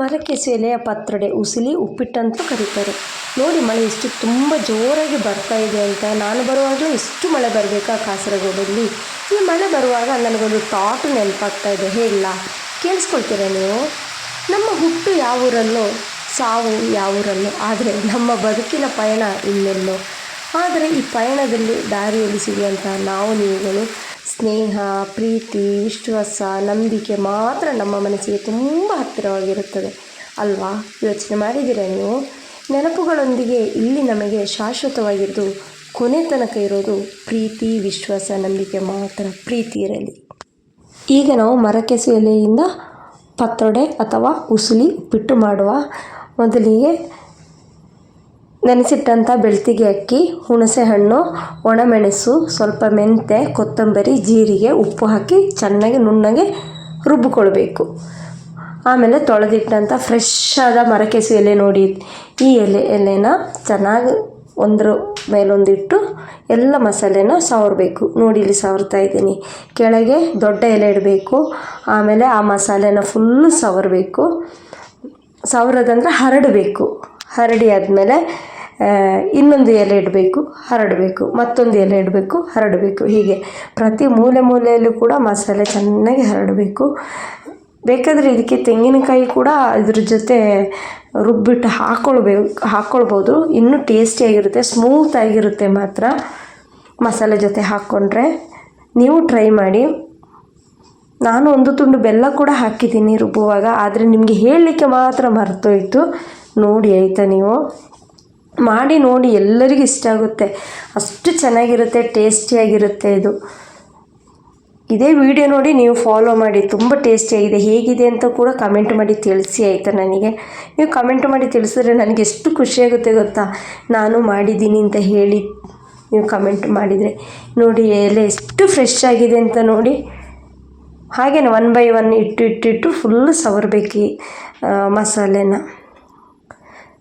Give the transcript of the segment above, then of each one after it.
ಮರಕ್ಕೆಸು ಎಲೆಯ ಪತ್ರೊಡೆ ಉಸಿಲಿ ಉಪ್ಪಿಟ್ಟಂತೂ ಕರೀತಾರೆ. ನೋಡಿ ಮಳೆ ಎಷ್ಟು ತುಂಬ ಜೋರಾಗಿ ಬರ್ತಾ ಇದೆ ಅಂತ ನಾನು ಬರುವಾಗಲೂ ಇಷ್ಟು ಮಳೆ ಬರಬೇಕಾ ಕಾಸರಗೋಡಲ್ಲಿ? ಈ ಮಳೆ ಬರುವಾಗ ನನಗೊಂದು ಟಾಟ್ ನೆನಪಾಗ್ತಾ ಇದೆ. ಹೇಳ ಕೇಳಿಸ್ಕೊಳ್ತೀರಾ ನೀವು? ನಮ್ಮ ಹುಟ್ಟು ಯಾವ ಊರಲ್ಲೋ ಸಾವು ಯಾವ ಊರಲ್ಲೋ ಆದರೆ ನಮ್ಮ ಬದುಕಿನ ಪಯಣ ಇನ್ನೆಲ್ಲೋ. ಆದರೆ ಈ ಪಯಣದಲ್ಲಿ ದಾರಿಯಲ್ಲಿ ಸಿಗುವಂತಹ ನಾವು ನೀವುಗಳು ಸ್ನೇಹ, ಪ್ರೀತಿ, ವಿಶ್ವಾಸ, ನಂಬಿಕೆ ಮಾತ್ರ ನಮ್ಮ ಮನಸ್ಸಿಗೆ ತುಂಬ ಹತ್ತಿರವಾಗಿರುತ್ತದೆ. ಅಲ್ವಾ? ಯೋಚನೆ ಮಾಡಿದ್ದೀರಾ ನೀವು? ನೆನಪುಗಳೊಂದಿಗೆ ಇಲ್ಲಿ ನಮಗೆ ಶಾಶ್ವತವಾಗಿದ್ದು, ಕೊನೆ ತನಕ ಇರೋದು ಪ್ರೀತಿ, ವಿಶ್ವಾಸ, ನಂಬಿಕೆ ಮಾತ್ರ ಪ್ರೀತಿ ಇರಲಿ. ಈಗ ನಾವು ಮರಕೆಸು ಎಲೆಯಿಂದ ಪತ್ರೊಡೆ ಅಥವಾ ಉಸುಲಿ ಉಪ್ಪಿಟ್ಟು ಮಾಡುವ ಮೊದಲಿಗೆ ನೆನೆಸಿಟ್ಟಂಥ ಬೆಳ್ತಿಗೆ ಅಕ್ಕಿ, ಹುಣಸೆ ಹಣ್ಣು, ಒಣಮೆಣಸು, ಸ್ವಲ್ಪ ಮೆಂತೆ ಕೊತ್ತಂಬರಿ, ಜೀರಿಗೆ, ಉಪ್ಪು ಹಾಕಿ ಚೆನ್ನಾಗಿ ನುಣ್ಣಗೆ ರುಬ್ಬಿಕೊಳ್ಬೇಕು ಆಮೇಲೆ ತೊಳೆದಿಟ್ಟಂಥ ಫ್ರೆಶ್ ಆದ ಮರಕೆಸು ಎಲೆ ನೋಡಿ. ಈ ಎಲೆ ಎಲೆನ ಚೆನ್ನಾಗಿ ಒಂದ್ರ ಮೇಲೊಂದಿಟ್ಟು ಎಲ್ಲ ಮಸಾಲೆನ ಸವರಬೇಕು. ನೋಡಿ ಇಲ್ಲಿ ಸವರ್ತಾ ಇದ್ದೀನಿ. ಕೆಳಗೆ ದೊಡ್ಡ ಎಲೆ ಇಡಬೇಕು. ಆಮೇಲೆ ಆ ಮಸಾಲೆನ ಫುಲ್ಲು ಸವರಬೇಕು. ಸವರೋದಂದ್ರೆ ಹರಡಬೇಕು. ಹರಡಿ ಆದಮೇಲೆ ಇನ್ನೊಂದು ಎಲೆ ಇಡಬೇಕು, ಹರಡಬೇಕು, ಮತ್ತೊಂದು ಎಲೆ ಇಡಬೇಕು, ಹರಡಬೇಕು. ಹೀಗೆ ಪ್ರತಿ ಮೂಲೆ ಮೂಲೆಯಲ್ಲೂ ಕೂಡ ಮಸಾಲೆ ಚೆನ್ನಾಗಿ ಹರಡಬೇಕು. ಬೇಕಾದರೆ ಇದಕ್ಕೆ ತೆಂಗಿನಕಾಯಿ ಕೂಡ ಇದ್ರ ಜೊತೆ ರುಬ್ಬಿಟ್ಟು ಹಾಕ್ಕೊಳ್ಬೇಕು ಹಾಕ್ಕೊಳ್ಬೋದು ಇನ್ನೂ ಟೇಸ್ಟಿಯಾಗಿರುತ್ತೆ ಸ್ಮೂತ್ ಆಗಿರುತ್ತೆ ಮಾತ್ರ ಮಸಾಲೆ ಜೊತೆ ಹಾಕ್ಕೊಂಡ್ರೆ ನೀವು ಟ್ರೈ ಮಾಡಿ. ನಾನು ಒಂದು ತುಂಡು ಬೆಲ್ಲ ಕೂಡ ಹಾಕಿದ್ದೀನಿ ರುಬ್ಬುವಾಗ, ಆದರೆ ನಿಮಗೆ ಹೇಳಲಿಕ್ಕೆ ಮಾತ್ರ ಮರ್ತೋಯ್ತು. ನೋಡಿ ಆಯಿತಾ ನೀವು? ಮಾಡಿ ನೋಡಿ, ಎಲ್ಲರಿಗೂ ಇಷ್ಟ ಆಗುತ್ತೆ. ಅಷ್ಟು ಚೆನ್ನಾಗಿರುತ್ತೆ, ಟೇಸ್ಟಿಯಾಗಿರುತ್ತೆ ಇದು. ಇದೇ ವಿಡಿಯೋ ನೋಡಿ ನೀವು ಫಾಲೋ ಮಾಡಿ. ತುಂಬ ಟೇಸ್ಟಿಯಾಗಿದೆ ಹೇಗಿದೆ ಅಂತ ಕೂಡ ಕಮೆಂಟ್ ಮಾಡಿ ತಿಳಿಸಿ ಆಯಿತಾ ನನಗೆ. ನೀವು ಕಮೆಂಟ್ ಮಾಡಿ ತಿಳಿಸಿದ್ರೆ ನನಗೆ ಎಷ್ಟು ಖುಷಿಯಾಗುತ್ತೆ ಗೊತ್ತಾ? ನಾನು ಮಾಡಿದ್ದೀನಿ ಅಂತ ಹೇಳಿ ನೀವು ಕಮೆಂಟ್ ಮಾಡಿದರೆ. ನೋಡಿ, ಎಲೆ ಎಷ್ಟು ಫ್ರೆಶ್ ಆಗಿದೆ ಅಂತ ನೋಡಿ. ಹಾಗೇನೆ ಒನ್ ಬೈ ಒನ್ ಇಟ್ಟು ಇಟ್ಟಿಟ್ಟು ಫುಲ್ಲು ಸವರ್ಬೇಕು ಮಸಾಲೆನ.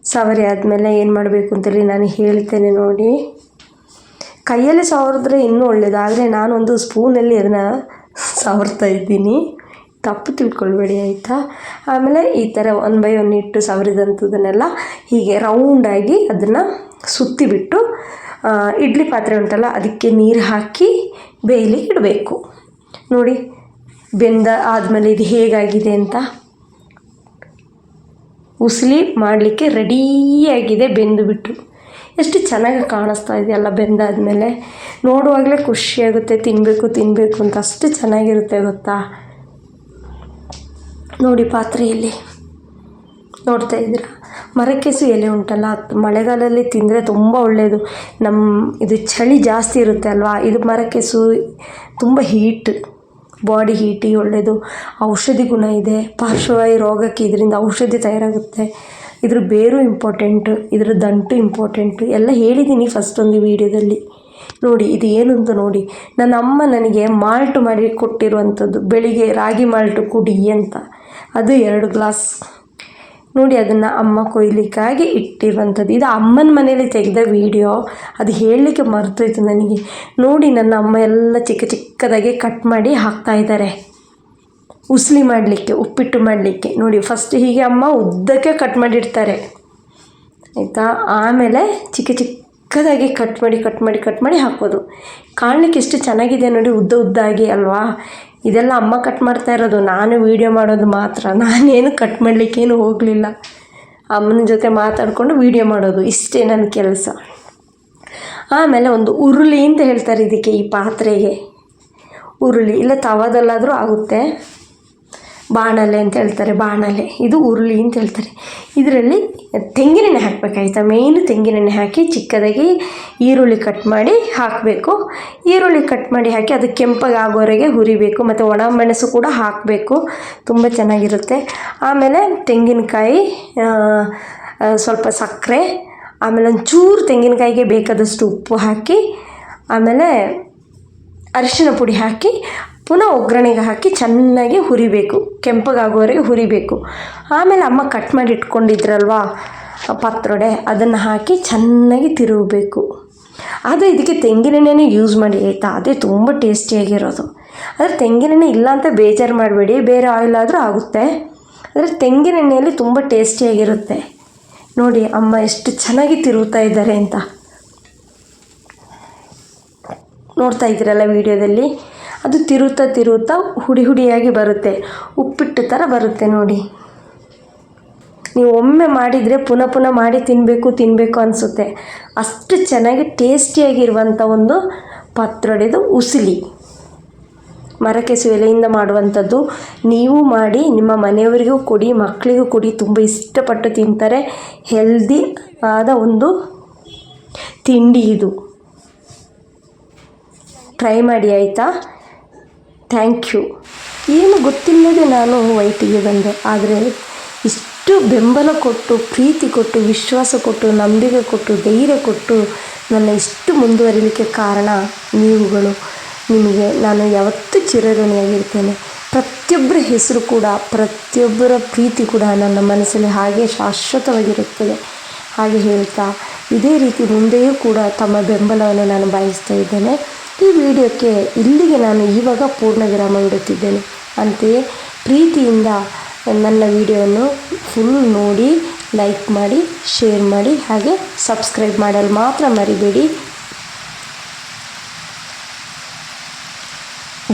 ಸವರಿ ಆದಮೇಲೆ ಏನು ಮಾಡಬೇಕು ಅಂತೇಳಿ ನಾನು ಹೇಳ್ತೇನೆ ನೋಡಿ. ಕೈಯಲ್ಲಿ ಸವರಿದ್ರೆ ಇನ್ನೂ ಒಳ್ಳೆಯದು ಆದರೆ ನಾನೊಂದು ಸ್ಪೂನಲ್ಲಿ ಅದನ್ನು ಸವರ್ತಾ ಇದ್ದೀನಿ. ತಪ್ಪು ತಿಳ್ಕೊಳ್ಬೇಡಿ, ಆಯಿತಾ? ಆಮೇಲೆ ಈ ಥರ ಒನ್ ಬೈ ಒನ್ ಇಟ್ಟು ಸವರಿದಂಥದ್ದನ್ನೆಲ್ಲ ಹೀಗೆ ರೌಂಡಾಗಿ ಅದನ್ನು ಸುತ್ತಿಬಿಟ್ಟು ಇಡ್ಲಿ ಪಾತ್ರೆ ಉಂಟಲ್ಲ, ಅದಕ್ಕೆ ನೀರು ಹಾಕಿ ಬೇಯಲಿಕ್ಕೆ ಇಡಬೇಕು. ನೋಡಿ, ಬೆಂದ ಆದಮೇಲೆ ಇದು ಹೇಗಾಗಿದೆ ಅಂತ? ಉಸ್ಲಿ ಮಾಡಲಿಕ್ಕೆ ರೆಡಿಯಾಗಿದೆ ಬೆಂದು ಬಿಟ್ಟು ಎಷ್ಟು ಚೆನ್ನಾಗಿ ಕಾಣಿಸ್ತಾ ಇದೆಯಲ್ಲ ಬೆಂದಾದಮೇಲೆ. ನೋಡುವಾಗಲೇ ಖುಷಿಯಾಗುತ್ತೆ ತಿನ್ನಬೇಕು ತಿನ್ನಬೇಕು ಅಂತ ಅಷ್ಟು ಚೆನ್ನಾಗಿರುತ್ತೆ ಗೊತ್ತಾ? ನೋಡಿ ಪಾತ್ರೆಯಲ್ಲಿ. ನೋಡ್ತಾ ಇದ್ದೀರಾ? ಮರಕ್ಕೆಸು ಎಲೆ ಉಂಟಲ್ಲ ಮಳೆಗಾಲದಲ್ಲಿ ತಿಂದರೆ ತುಂಬ ಒಳ್ಳೆಯದು ನಮ್ಮ ಇದು ಚಳಿ ಜಾಸ್ತಿ ಇರುತ್ತೆ ಅಲ್ವಾ? ಇದು ಮರಕ್ಕೆಸು ತುಂಬ ಹೀಟ್ ಬಾಡಿ ಹೀಟಿಗೆ ಒಳ್ಳೆಯದು ಔಷಧಿ ಗುಣ ಇದೆ, ಪಾರ್ಶ್ವವಾಯು ರೋಗಕ್ಕೆ ಇದರಿಂದ ಔಷಧಿ ತಯಾರಾಗುತ್ತೆ. ಇದ್ರ ಬೇರು ಇಂಪಾರ್ಟೆಂಟು ಇದ್ರ ದಂಟು ಇಂಪಾರ್ಟೆಂಟು ಎಲ್ಲ ಹೇಳಿದ್ದೀನಿ ಫಸ್ಟ್ ಒಂದು ವಿಡಿಯೋದಲ್ಲಿ ನೋಡಿ, ಇದು ಏನು ಅಂತ ನೋಡಿ. ನನ್ನ ಅಮ್ಮ ನನಗೆ ಮಾಲ್ಟ್ ಮಾಡಿ ಕೊಟ್ಟಿರುವಂಥದ್ದು, ಬೆಳಿಗ್ಗೆ ರಾಗಿ ಮಾಲ್ಟು ಕುಡಿ ಅಂತ. ಅದು ಎರಡು ಗ್ಲಾಸ್ ನೋಡಿ ಅದನ್ನು ಅಮ್ಮ ಕೊಯ್ಲಿಕ್ಕಾಗಿ ಇಟ್ಟಿರುವಂಥದ್ದು. ಇದು ಅಮ್ಮನ ಮನೇಲಿ ತೆಗೆದ ವೀಡಿಯೋ ಅದು ಹೇಳಲಿಕ್ಕೆ ಮರೆತೋಯ್ತು ನನಗೆ. ನೋಡಿ ನನ್ನ ಅಮ್ಮ ಎಲ್ಲ ಚಿಕ್ಕ ಚಿಕ್ಕದಾಗಿ ಕಟ್ ಮಾಡಿ ಹಾಕ್ತಾ ಇದ್ದಾರೆ. ಉಸ್ಲಿ ಮಾಡಲಿಕ್ಕೆ, ಉಪ್ಪಿಟ್ಟು ಮಾಡಲಿಕ್ಕೆ. ನೋಡಿ ಫಸ್ಟ್ ಹೀಗೆ ಅಮ್ಮ ಉದ್ದಕ್ಕೆ ಕಟ್ ಮಾಡಿರ್ತಾರೆ ಆಯಿತಾ? ಆಮೇಲೆ ಚಿಕ್ಕ ಚಿಕ್ಕ ಚಿಕ್ಕದಾಗಿ ಕಟ್ ಮಾಡಿ ಕಟ್ ಮಾಡಿ ಕಟ್ ಮಾಡಿ ಹಾಕೋದು. ಕಾಣಲಿಕ್ಕೆ ಎಷ್ಟು ಚೆನ್ನಾಗಿದೆ ನೋಡಿ, ಉದ್ದ ಉದ್ದಾಗಿ ಅಲ್ವಾ? ಇದೆಲ್ಲ ಅಮ್ಮ ಕಟ್ ಮಾಡ್ತಾ ಇರೋದು, ನಾನು ವೀಡಿಯೋ ಮಾಡೋದು ಮಾತ್ರ. ನಾನೇನು ಕಟ್ ಮಾಡಲಿಕ್ಕೇನು ಹೋಗಲಿಲ್ಲ. ಅಮ್ಮನ ಜೊತೆ ಮಾತಾಡಿಕೊಂಡು ವೀಡಿಯೋ ಮಾಡೋದು, ಇಷ್ಟೇ ನನ್ನ ಕೆಲಸ. ಆಮೇಲೆ ಒಂದು ಉರುಳಿ ಅಂತ ಹೇಳ್ತಾರೆ ಇದಕ್ಕೆ ಈ ಪಾತ್ರೆಗೆ. ಉರುಳಿ, ಇಲ್ಲ ತವದಲ್ಲಾದರೂ ಆಗುತ್ತೆ. ಬಾಣಲೆ ಅಂತ ಹೇಳ್ತಾರೆ, ಬಾಣಲೆ. ಇದು ಉರುಳಿ ಅಂತ ಹೇಳ್ತಾರೆ. ಇದರಲ್ಲಿ ತೆಂಗಿನೆಣ್ಣೆ ಹಾಕಬೇಕಾಯ್ತಾ? ಮೇಯ್ನು ತೆಂಗಿನೆಣ್ಣೆ ಹಾಕಿ ಚಿಕ್ಕದಾಗಿ ಈರುಳ್ಳಿ ಕಟ್ ಮಾಡಿ ಹಾಕಬೇಕು. ಈರುಳ್ಳಿ ಕಟ್ ಮಾಡಿ ಹಾಕಿ ಅದು ಕೆಂಪಗಾಗೋವರೆಗೆ ಹುರಿಬೇಕು, ಮತ್ತು ಒಣ ಮೆಣಸು ಕೂಡ ಹಾಕಬೇಕು. ತುಂಬ ಚೆನ್ನಾಗಿರುತ್ತೆ. ಆಮೇಲೆ ತೆಂಗಿನಕಾಯಿ ಸ್ವಲ್ಪ ಸಕ್ಕರೆ, ಆಮೇಲೆ ಒಂಚೂರು ತೆಂಗಿನಕಾಯಿಗೆ ಬೇಕಾದಷ್ಟು ಉಪ್ಪು ಹಾಕಿ, ಆಮೇಲೆ ಅರಿಶಿನ ಪುಡಿ ಹಾಕಿ ಪುನಃ ಒಗ್ಗರಣೆಗೆ ಹಾಕಿ ಚೆನ್ನಾಗಿ ಹುರಿಬೇಕು. ಕೆಂಪಗಾಗೋವರೆಗೆ ಹುರಿಬೇಕು. ಆಮೇಲೆ ಅಮ್ಮ ಕಟ್ ಮಾಡಿ ಇಟ್ಕೊಂಡಿದ್ರಲ್ವಾ? ಪತ್ರೊಡೆ ಅದನ್ನು ಹಾಕಿ ಚೆನ್ನಾಗಿ ತಿರುಗಬೇಕು. ಆದರೆ ಇದಕ್ಕೆ ತೆಂಗಿನೆಣ್ಣೆನೇ ಯೂಸ್ ಮಾಡಿ, ಆಯಿತಾ? ಅದೇ ತುಂಬ ಟೇಸ್ಟಿಯಾಗಿರೋದು ಆದರೆ ತೆಂಗಿನೆಣ್ಣೆ ಇಲ್ಲ ಅಂತ ಬೇಜಾರು ಮಾಡಬೇಡಿ. ಬೇರೆ ಆಯಿಲ್ ಆದರೂ ಆಗುತ್ತೆ. ಆದರೆ ತೆಂಗಿನೆಣ್ಣೆಯಲ್ಲಿ ತುಂಬ ಟೇಸ್ಟಿಯಾಗಿರುತ್ತೆ ನೋಡಿ, ಅಮ್ಮ ಎಷ್ಟು ಚೆನ್ನಾಗಿ ತಿರುಗುತ್ತಾ ಇದ್ದಾರೆ ಅಂತ. ನೋಡ್ತಾ ಇದ್ದೀರಲ್ಲ ವಿಡಿಯೋದಲ್ಲಿ? ಅದು ತಿರುತ್ತಾ ತಿರುತ್ತಾ ಹುಡಿ ಹುಡಿಯಾಗಿ ಬರುತ್ತೆ. ಉಪ್ಪಿಟ್ಟು ಥರ ಬರುತ್ತೆ ನೋಡಿ. ನೀವು ಒಮ್ಮೆ ಮಾಡಿದರೆ ಪುನಃ ಪುನಃ ಮಾಡಿ ತಿನ್ನಬೇಕು ತಿನ್ನಬೇಕು ಅನಿಸುತ್ತೆ. ಅಷ್ಟು ಚೆನ್ನಾಗಿ ಟೇಸ್ಟಿಯಾಗಿರುವಂಥ ಒಂದು ಪತ್ರೊಡೆದು ಉಸಿಲಿ. ಮರಕೆಸು ಎಲೆಯಿಂದ ಮಾಡುವಂಥದ್ದು. ನೀವು ಮಾಡಿ, ನಿಮ್ಮ ಮನೆಯವರಿಗೂ ಕೊಡಿ, ಮಕ್ಕಳಿಗೂ ಕೊಡಿ, ತುಂಬ ಇಷ್ಟಪಟ್ಟು ತಿಂತಾರೆ. ಹೆಲ್ದಿ ಆದ ಒಂದು ತಿಂಡಿ ಇದು. ಟ್ರೈ ಮಾಡಿ ಆಯಿತಾ? ಥ್ಯಾಂಕ್ ಯು ಏನು ಗೊತ್ತಿಲ್ಲದೆ ನಾನು ವೈಟಿಗೆ ಬಂದೆ. ಆದರೆ ಇಷ್ಟು ಬೆಂಬಲ ಕೊಟ್ಟು, ಪ್ರೀತಿ ಕೊಟ್ಟು, ವಿಶ್ವಾಸ ಕೊಟ್ಟು, ನಂಬಿಕೆ ಕೊಟ್ಟು, ಧೈರ್ಯ ಕೊಟ್ಟು ನನ್ನ ಇಷ್ಟು ಮುಂದುವರಿಲಿಕ್ಕೆ ಕಾರಣ ನೀವುಗಳು. ನಿಮಗೆ ನಾನು ಯಾವತ್ತೂ ಚಿರಋಣಿಯಾಗಿರ್ತೇನೆ ಪ್ರತಿಯೊಬ್ಬರ ಹೆಸರು ಕೂಡ, ಪ್ರತಿಯೊಬ್ಬರ ಪ್ರೀತಿ ಕೂಡ ನನ್ನ ಮನಸ್ಸಲ್ಲಿ ಹಾಗೆ ಶಾಶ್ವತವಾಗಿರುತ್ತದೆ. ಹಾಗೆ ಹೇಳ್ತಾ, ಇದೇ ರೀತಿ ಮುಂದೆಯೂ ಕೂಡ ತಮ್ಮ ಬೆಂಬಲವನ್ನು ನಾನು ಬಯಸ್ತಾ ಇದ್ದೇನೆ. ಈ ವಿಡಿಯೋಕ್ಕೆ ಇಲ್ಲಿಗೆ ನಾನು ಇವಾಗ ಪೂರ್ಣ ವಿರಾಮ ಇಡುತ್ತಿದ್ದೇನೆ. ಅಂತೆಯೇ ಪ್ರೀತಿಯಿಂದ ನನ್ನ ವಿಡಿಯೋವನ್ನು ಫುಲ್ ನೋಡಿ ಲೈಕ್ ಮಾಡಿ ಶೇರ್ ಮಾಡಿ, ಹಾಗೆ ಸಬ್ಸ್ಕ್ರೈಬ್ ಮಾಡಲು ಮಾತ್ರ ಮರಿಬೇಡಿ.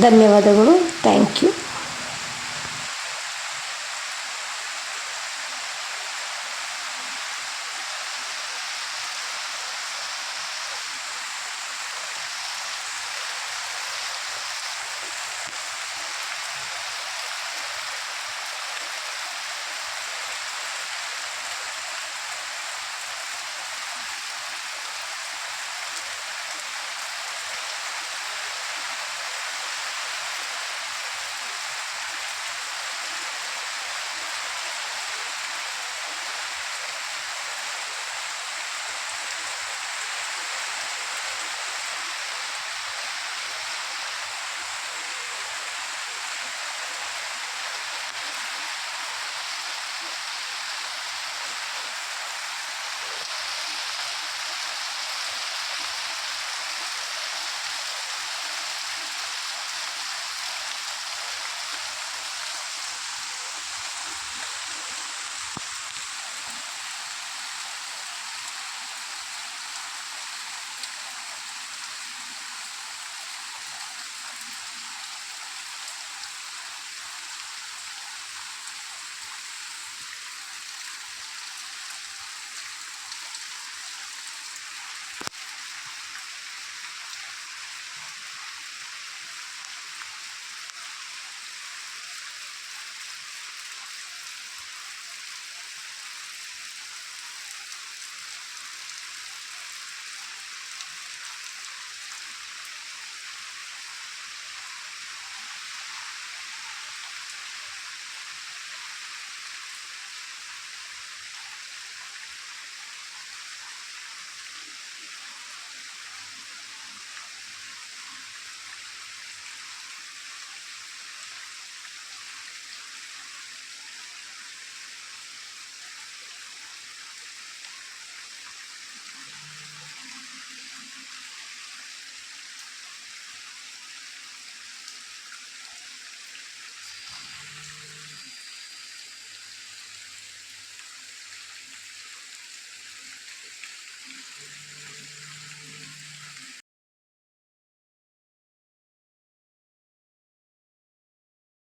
ಧನ್ಯವಾದಗಳು. Thank you